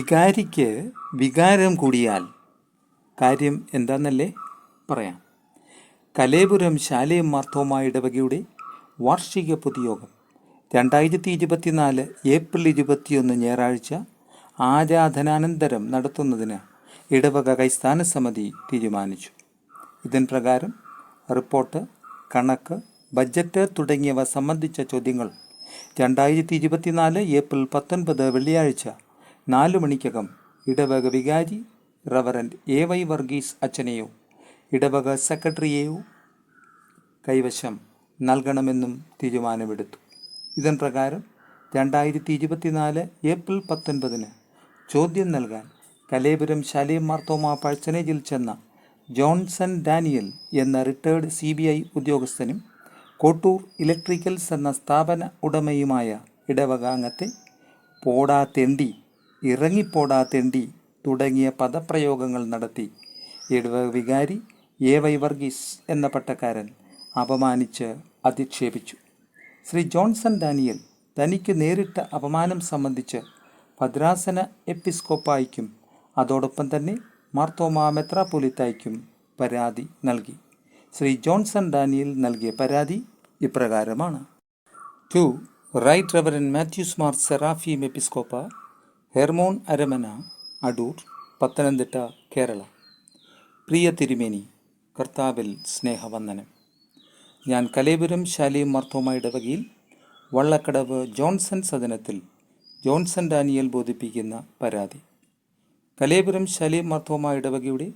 വികാരിക്ക് വികാരം കൂടിയാൽ കാര്യം എന്താണെന്നല്ലേ പറയാം. കലേപുരം ശാലയും മാർത്തോമ ഇടവകയുടെ വാർഷിക പൊതുയോഗം രണ്ടായിരത്തി ഇരുപത്തിനാല് ഏപ്രിൽ ഇരുപത്തിയൊന്ന് ഞായറാഴ്ച ആരാധനാനന്തരം നടത്തുന്നതിന് ഇടവക കൈസ്ഥാന സമിതി തീരുമാനിച്ചു. ഇതിൻ പ്രകാരം റിപ്പോർട്ട് കണക്ക് ബജറ്റ് തുടങ്ങിയവ സംബന്ധിച്ച ചോദ്യങ്ങൾ രണ്ടായിരത്തി ഇരുപത്തിനാല് ഏപ്രിൽ പത്തൊൻപത് വെള്ളിയാഴ്ച നാല് മണിക്കകം ഇടവക വികാരി റവറന്റ് എ വൈ വർഗീസ് അച്ഛനെയോ ഇടവക സെക്രട്ടറിയെയോ കൈവശം നൽകണമെന്നും തീരുമാനമെടുത്തു. ഇതൻ പ്രകാരം രണ്ടായിരത്തി ഇരുപത്തിനാല് ഏപ്രിൽ പത്തൊൻപതിന് ചോദ്യം നൽകാൻ കലേപുരം ശാലിയം മാർത്തോമ പഴ്സനേജിൽ ചെന്ന ജോൺസൺ ഡാനിയൽ എന്ന റിട്ടയേർഡ് സി ബി ഐ ഉദ്യോഗസ്ഥനും കോട്ടൂർ ഇലക്ട്രിക്കൽസ് എന്ന സ്ഥാപന ഉടമയുമായ ഇടവകാംഗത്തെ പോടാ തെണ്ടി ഇറങ്ങിപ്പോടാ തെണ്ടി തുടങ്ങിയ പദപ്രയോഗങ്ങൾ നടത്തി. ഇടവ വികാരി എ വൈ വർഗീസ് എന്ന പട്ടക്കാരൻ അപമാനിച്ച് അധിക്ഷേപിച്ചു. ശ്രീ ജോൺസൺ ഡാനിയൽ തനിക്ക് നേരിട്ട അപമാനം സംബന്ധിച്ച് ഭദ്രാസന എപ്പിസ്കോപ്പായിക്കും അതോടൊപ്പം തന്നെ മാർത്തോമാ മെത്രാപ്പൊലിത്തായിക്കും പരാതി നൽകി. ശ്രീ ജോൺസൺ ഡാനിയൽ നൽകിയ പരാതി ഇപ്രകാരമാണ്. To right reverend Mathews Mar Seraphim Episcopa Hermon അരമന അടൂർ പത്തനംതിട്ട കേരള. പ്രിയ തിരുമേനി കർത്താവിൽ സ്നേഹവന്ദനം. ഞാൻ കലേപുരം ശാലിയും മർത്തോമ ഇടവകയിൽ വള്ളക്കടവ് ജോൺസൺ സദനത്തിൽ ജോൺസൺ ഡാനിയൽ ബോധിപ്പിക്കുന്ന പരാതി. കലേപുരം ശാലിയും മർത്തോമ ഇടവകയുടെ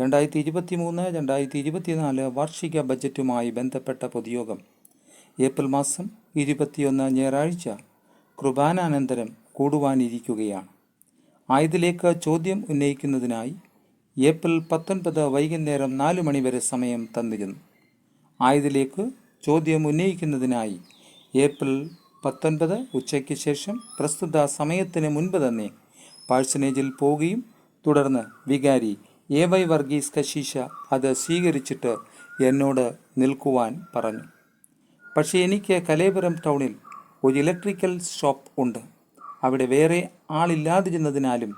രണ്ടായിരത്തി ഇരുപത്തി മൂന്ന് രണ്ടായിരത്തി ഇരുപത്തിനാല് വാർഷിക ബജറ്റുമായി ബന്ധപ്പെട്ട പൊതുയോഗം ഏപ്രിൽ മാസം ഇരുപത്തിയൊന്ന് ഞായറാഴ്ച കുർബാനാനന്തരം കൂടുവാനിരിക്കുകയാണ്. ആയതിലേക്ക് ചോദ്യം ഉന്നയിക്കുന്നതിനായി ഏപ്രിൽ പത്തൊൻപത് വൈകുന്നേരം നാല് മണിവരെ സമയം തന്നിരുന്നു. ആയതിലേക്ക് ചോദ്യം ഉന്നയിക്കുന്നതിനായി ഏപ്രിൽ പത്തൊൻപത് ഉച്ചയ്ക്ക് ശേഷം പ്രസ്തുത സമയത്തിന് മുൻപ് തന്നെ പാഴ്സനേജിൽ പോവുകയും തുടർന്ന് വികാരി എ വൈ വർഗീസ് കശീശ അത് സ്വീകരിച്ചിട്ട് എന്നോട് നിൽക്കുവാൻ പറഞ്ഞു. പക്ഷേ എനിക്ക് കലേപുരം ടൗണിൽ ഒരു ഇലക്ട്രിക്കൽ ഷോപ്പ് ഉണ്ട്. അവിടെ വേറെ ആളില്ലാതിരുന്നതിനാലും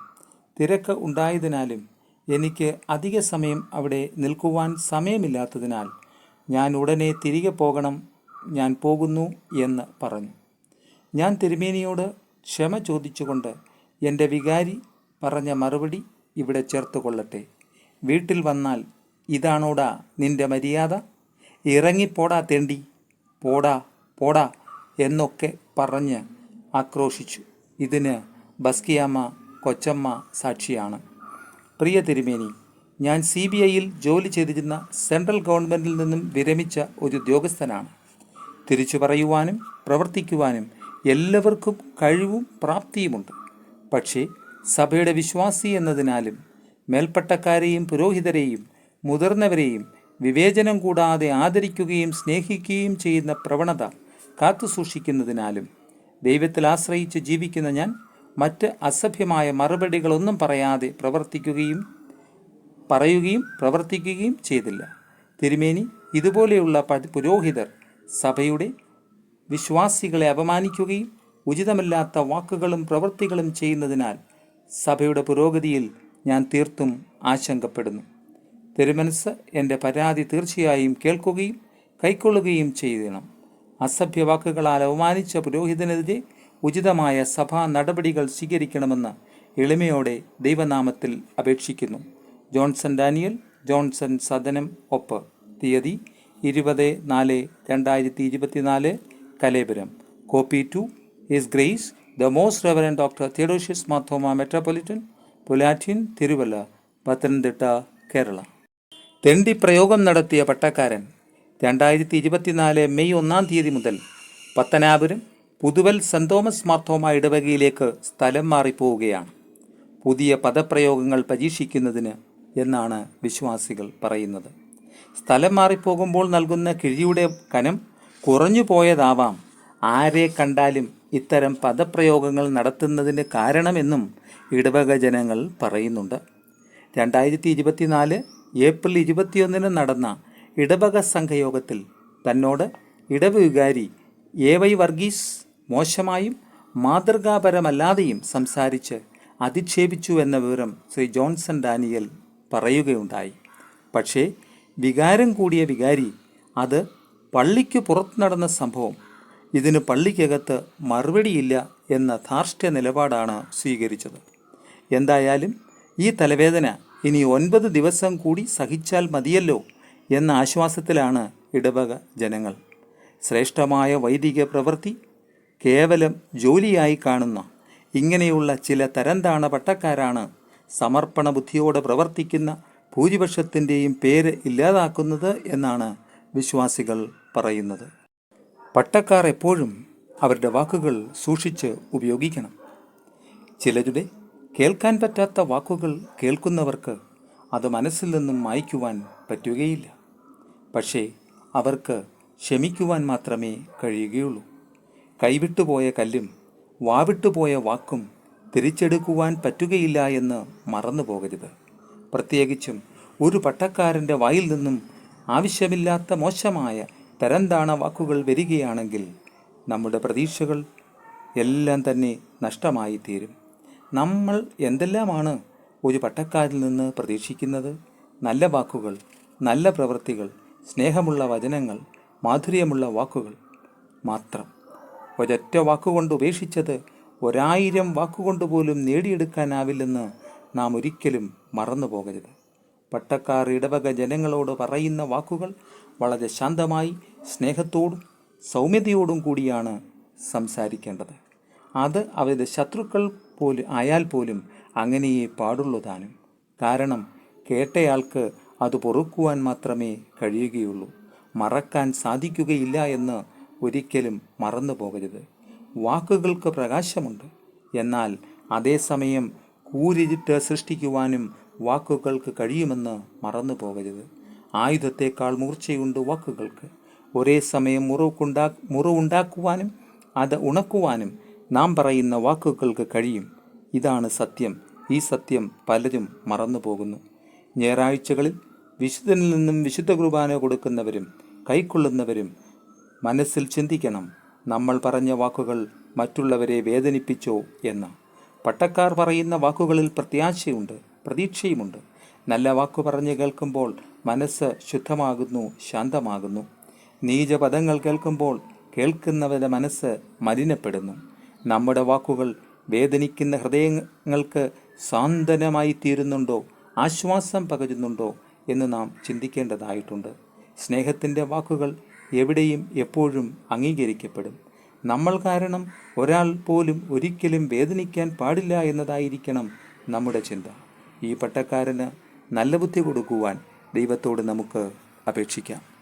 തിരക്ക് ഉണ്ടായതിനാലും എനിക്ക് അധിക സമയം അവിടെ നിൽക്കുവാൻ സമയമില്ലാത്തതിനാൽ ഞാൻ ഉടനെ തിരികെ പോകണം ഞാൻ പോകുന്നു എന്ന് പറഞ്ഞു. ഞാൻ തിരുമേനിയോട് ക്ഷമ ചോദിച്ചുകൊണ്ട് എന്റെ വികാരി പറഞ്ഞ മറുപടി ഇവിടെ ചേർത്ത് കൊള്ളട്ടെ വീട്ടിൽ വന്നാൽ ഇതാണോടാ നിന്റെ മര്യാദ? ഇറങ്ങിപ്പോടാ തേണ്ടി. പോടാ പോടാ എന്നൊക്കെ പറഞ്ഞ് ആക്രോശിച്ചു. ഇതിന് ബസ്കിയാമ്മ കൊച്ചമ്മ സാക്ഷിയാണ്. പ്രിയ തിരുമേനി ഞാൻ സി ബി ഐയിൽ ജോലി ചെയ്തിരുന്ന സെൻട്രൽ ഗവൺമെന്റിൽ നിന്നും വിരമിച്ച ഒരു ഉദ്യോഗസ്ഥനാണ്. തിരിച്ചു പറയുവാനും പ്രവർത്തിക്കുവാനും എല്ലാവർക്കും കഴിവും പ്രാപ്തിയുമുണ്ട്. പക്ഷേ സഭയുടെ വിശ്വാസി എന്നതിനാലും മേൽപ്പട്ടക്കാരെയും പുരോഹിതരെയും മുതിർന്നവരെയും വിവേചനം കൂടാതെ ആദരിക്കുകയും സ്നേഹിക്കുകയും ചെയ്യുന്ന പ്രവണത കാത്തുസൂക്ഷിക്കുന്നതിനാലും ദൈവത്തിൽ ആശ്രയിച്ച് ജീവിക്കുന്ന ഞാൻ മറ്റ് അസഭ്യമായ മറുപടികളൊന്നും പറയാതെ പ്രവർത്തിക്കുകയും പറയുകയും പ്രവർത്തിക്കുകയും ചെയ്തില്ല. തിരുമേനി ഇതുപോലെയുള്ള പുരോഹിതർ സഭയുടെ വിശ്വാസികളെ അപമാനിക്കുകയും ഉചിതമല്ലാത്ത വാക്കുകളും പ്രവൃത്തികളും ചെയ്യുന്നതിനാൽ സഭയുടെ പുരോഗതിയിൽ ഞാൻ തീർത്തും ആശങ്കപ്പെടുന്നു. തിരുമനസ് എന്റെ പരാതി തീർച്ചയായും കേൾക്കുകയും കൈക്കൊള്ളുകയും ചെയ്യണം അസഭ്യ വാക്കുകളാൽ അവമാനിച്ച പുരോഹിതനെതിരെ ഉചിതമായ സഭാ നടപടികൾ സ്വീകരിക്കണമെന്ന് എളിമയോടെ ദൈവനാമത്തിൽ അപേക്ഷിക്കുന്നു. ജോൺസൺ ഡാനിയൽ ജോൺസൺ സദനം ഒപ്പ്. തീയതി ഇരുപത് നാല് രണ്ടായിരത്തി ഇരുപത്തിനാല് Kalepuram copy to his grace the most reverend doctor Theodosius Marthoma metropolitan Poolatheen Thiruvalla Pathanamthitta Kerala. തെണ്ടി പ്രയോഗം നടത്തിയ പട്ടക്കാരൻ രണ്ടായിരത്തി ഇരുപത്തിനാല് മെയ് ഒന്നാം തീയതി മുതൽ പത്തനാപുരം പുതുവൽ സെന്റ് തോമസ് മാർത്തോമ ഇടവകയിലേക്ക് സ്ഥലം മാറിപ്പോവുകയാണ്. പുതിയ പദപ്രയോഗങ്ങൾ പരീക്ഷിക്കുന്നതിന് എന്നാണ് വിശ്വാസികൾ പറയുന്നത്. സ്ഥലം മാറിപ്പോകുമ്പോൾ നൽകുന്ന കിഴിയുടെ കനം കുറഞ്ഞു പോയതാവാം. ആരെ കണ്ടാലും ഇത്തരം പദപ്രയോഗങ്ങൾ നടത്തുന്നതിന് കാരണമെന്നും ഇടവക ജനങ്ങൾ പറയുന്നുണ്ട്. രണ്ടായിരത്തി ഇരുപത്തിനാല് ഏപ്രിൽ ഇരുപത്തിയൊന്നിന് നടന്ന ഇടവക സംഘയോഗത്തിൽ തന്നോട് ഇടവികാരി എ വൈ വർഗീസ് മോശമായും മാതൃകാപരമല്ലാതെയും സംസാരിച്ച് അധിക്ഷേപിച്ചു എന്ന വിവരം ശ്രീ ജോൺസൺ ഡാനിയൽ പറയുകയുണ്ടായി. പക്ഷേ വികാരം കൂടിയ വികാരി അത് പള്ളിക്ക് പുറത്ത് നടന്ന സംഭവം ഇതിന് പള്ളിക്കകത്ത് മറുപടിയില്ല എന്ന ധാർഷ്ട്യ നിലപാടാണ് സ്വീകരിച്ചത്. എന്തായാലും ഈ തലവേദന ഇനി ഒൻപത് ദിവസം കൂടി സഹിച്ചാൽ മതിയല്ലോ എന്ന ആശ്വാസത്തിലാണ് ഇടവക ജനങ്ങൾ. ശ്രേഷ്ഠമായ വൈദിക പ്രവൃത്തി കേവലം ജോലിയായി കാണുന്ന ഇങ്ങനെയുള്ള ചില തരംതാണ പട്ടക്കാരാണ് സമർപ്പണ ബുദ്ധിയോടെ പ്രവർത്തിക്കുന്ന ഭൂരിപക്ഷത്തിന്റെയും പേര് ഇല്ലാതാക്കുന്നത് എന്നാണ് വിശ്വാസികൾ പറയുന്നത്. പട്ടക്കാർ എപ്പോഴും അവരുടെ വാക്കുകൾ സൂക്ഷിച്ച് ഉപയോഗിക്കണം. ചിലരുടെ കേൾക്കാൻ പറ്റാത്ത വാക്കുകൾ കേൾക്കുന്നവർക്ക് അത് മനസ്സിൽ നിന്നും മായ്ക്കുവാൻ പറ്റുകയില്ല. പക്ഷേ അവർക്ക് ക്ഷമിക്കുവാൻ മാത്രമേ കഴിയുകയുള്ളൂ. കൈവിട്ടുപോയ കല്ലും വാവിട്ടുപോയ വാക്കും തിരിച്ചെടുക്കുവാൻ പറ്റുകയില്ല എന്ന് മറന്നു പോകരുത് പ്രത്യേകിച്ചും ഒരു പട്ടക്കാരന്റെ വായിൽ നിന്നും ആവശ്യമില്ലാത്ത മോശമായ തരംതാണ വാക്കുകൾ വരികയാണെങ്കിൽ നമ്മുടെ പ്രതീക്ഷകൾ എല്ലാം തന്നെ നഷ്ടമായി തീരും നമ്മൾ എന്തെല്ലാമാണ് ഒരു പട്ടക്കാരിൽ നിന്ന് പ്രതീക്ഷിക്കുന്നത്? നല്ല വാക്കുകൾ നല്ല പ്രവൃത്തികൾ സ്നേഹമുള്ള വചനങ്ങൾ മാധുര്യമുള്ള വാക്കുകൾ മാത്രം. ഒരൊറ്റ വാക്കുകൊണ്ട് ഉപേക്ഷിച്ചത് ഒരായിരം വാക്കുകൊണ്ട് പോലും നേടിയെടുക്കാനാവില്ലെന്ന് നാം ഒരിക്കലും മറന്നു പോകരുത്. പട്ടക്കാർ ഇടവക ജനങ്ങളോട് പറയുന്ന വാക്കുകൾ വളരെ ശാന്തമായി സ്നേഹത്തോടും സൗമ്യതയോടും കൂടിയാണ് സംസാരിക്കേണ്ടത്. അത് അവരുടെ ശത്രുക്കൾ പോലും ആയാൽ പോലും അങ്ങനെയേ പാടുള്ളൂ താനും. കാരണം കേട്ടയാൾക്ക് അത് പൊറുക്കുവാൻ മാത്രമേ കഴിയുകയുള്ളൂ. മറക്കാൻ സാധിക്കുകയില്ല എന്ന് ഒരിക്കലും മറന്നു പോകരുത്. വാക്കുകൾക്ക് പ്രകാശമുണ്ട്. എന്നാൽ അതേസമയം കൂരിരുട്ട് സൃഷ്ടിക്കുവാനും വാക്കുകൾക്ക് കഴിയുമെന്ന് മറന്നു പോകരുത്. ആയുധത്തേക്കാൾ മൂർച്ചയുണ്ട് വാക്കുകൾക്ക്. ഒരേ സമയം മുറിവുണ്ടാ മുറിവുണ്ടാക്കുവാനും അത് ഉണക്കുവാനും നാം പറയുന്ന വാക്കുകൾക്ക് കഴിയും. ഇതാണ് സത്യം. ഈ സത്യം പലരും മറന്നു പോകുന്നു. ഞായറാഴ്ചകളിൽ വിശുദ്ധനിൽ നിന്നും വിശുദ്ധ കുർബാന കൊടുക്കുന്നവരും കൈക്കൊള്ളുന്നവരും മനസ്സിൽ ചിന്തിക്കണം നമ്മൾ പറഞ്ഞ വാക്കുകൾ മറ്റുള്ളവരെ വേദനിപ്പിച്ചോ എന്ന്. പട്ടക്കാർ പറയുന്ന വാക്കുകളിൽ പ്രത്യാശയുണ്ട് പ്രതീക്ഷയുമുണ്ട്. നല്ല വാക്കു പറഞ്ഞ് കേൾക്കുമ്പോൾ മനസ്സ് ശുദ്ധമാകുന്നു ശാന്തമാകുന്നു. നീചപദങ്ങൾ കേൾക്കുമ്പോൾ കേൾക്കുന്നവരുടെ മനസ്സ് മലിനപ്പെടുന്നു. നമ്മുടെ വാക്കുകൾ വേദനിക്കുന്ന ഹൃദയങ്ങൾക്ക് സാന്ത്വനമായി തീരുന്നുണ്ടോ ആശ്വാസം പകരുന്നുണ്ടോ? എന്ന് നാം ചിന്തിക്കേണ്ടതായിട്ടുണ്ട്. സ്നേഹത്തിന്റെ വാക്കുകൾ എവിടെയും എപ്പോഴും അംഗീകരിക്കപ്പെടും. നമ്മൾ കാരണം ഒരാൾ പോലും ഒരിക്കലും വേദനിക്കാൻ പാടില്ല എന്നതായിരിക്കണം നമ്മുടെ ചിന്ത. ഈ പട്ടക്കാരന് നല്ല ബുദ്ധി കൊടുക്കുവാൻ ദൈവത്തോട് നമുക്ക് അപേക്ഷിക്കാം.